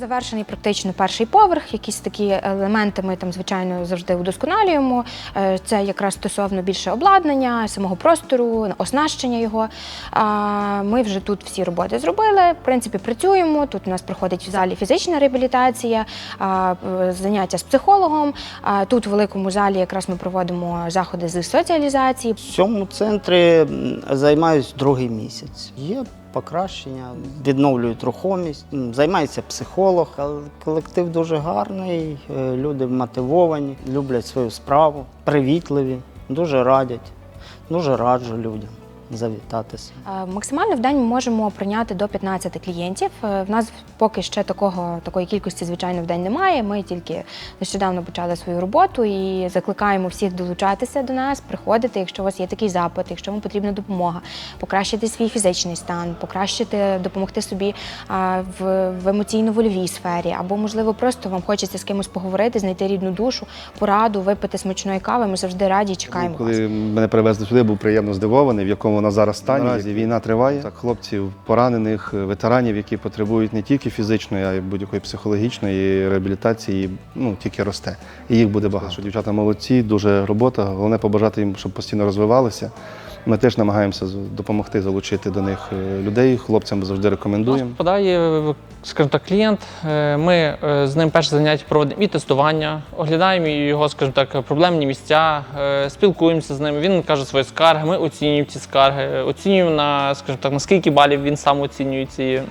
Завершений практично перший поверх. Якісь такі елементи ми там, звичайно, завжди удосконалюємо. Е, Це якраз стосовно більше обладнання, самого простору, оснащення його. Ми вже тут всі роботи зробили. В принципі, працюємо. Тут у нас проходить в залі фізична реабілітація, е, заняття з психологом. Тут в великому залі якраз ми проводимо заходи з соціалізації. В цьому центрі займаюсь другий місяць. Є покращення, відновлюють рухомість, займається психолог. Кол- Колектив дуже гарний, е, люди мотивовані, люблять свою справу, привітливі, дуже радять. Дуже раджу людям завітатися. Е, Максимально в день ми можемо прийняти до 15 клієнтів. Е, В нас поки ще такого такої кількості, звичайно, в день немає. Ми тільки нещодавно почали свою роботу і закликаємо всіх долучатися до нас, приходити, якщо у вас є такий запит, якщо вам потрібна допомога, покращити свій фізичний стан, покращити, допомогти собі в, в емоційно-вольовій сфері, або можливо просто вам хочеться з кимось поговорити, знайти рідну душу, пораду, випити смачної кави. Ми завжди раді чекаємо вас. Мене привезли сюди, був приємно здивований, в якому вона зараз стані. Наразі війна триває. Так, хлопців, поранених, ветеранів, які потребують не тільки фізичної, а й будь-якої психологічної реабілітації, ну тільки росте. І їх буде багато. Дівчата молодці, дуже робота. Головне побажати їм, щоб постійно розвивалися. Ми теж намагаємося допомогти залучити до них е, людей. Хлопцям завжди рекомендуємо. Подає, скажімо так, клієнт. е, Ми е, з ним перше заняття проводимо і тестування, оглядаємо його, скажімо так, проблемні місця, е, спілкуємося з ним. Він каже свої скарги, ми оцінюємо ці скарги, оцінюємо на, скажімо так, на скільки балів він сам оцінює ці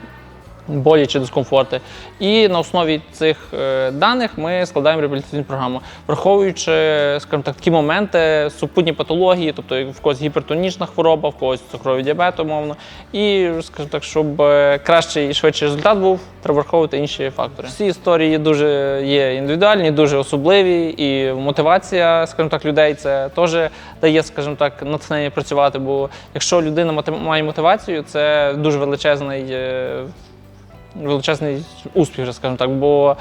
болі чи дискомфорти. І на основі цих е, даних ми складаємо реабілітаційну програму, враховуючи, скажімо так, такі моменти, супутні патології, тобто в когось гіпертонічна хвороба, в когось цукровий діабет, умовно. І, скажімо так, щоб е, кращий і швидший результат був, треба враховувати інші фактори. Всі історії дуже є індивідуальні, дуже особливі, і мотивація, скажімо так, людей це теж дає, скажімо так, натхнення працювати. Бо якщо людина має мотивацію, це дуже величезний. Величезний успіх, скажімо так, бо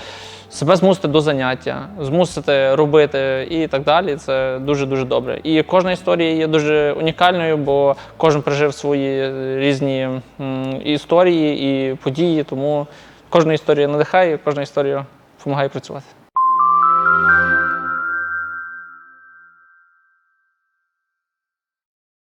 себе змусити до заняття, змусити робити і так далі. Це дуже дуже добре. І кожна історія є дуже унікальною, бо кожен прожив свої різні історії і події, тому кожна історія надихає, кожна історія допомагає працювати.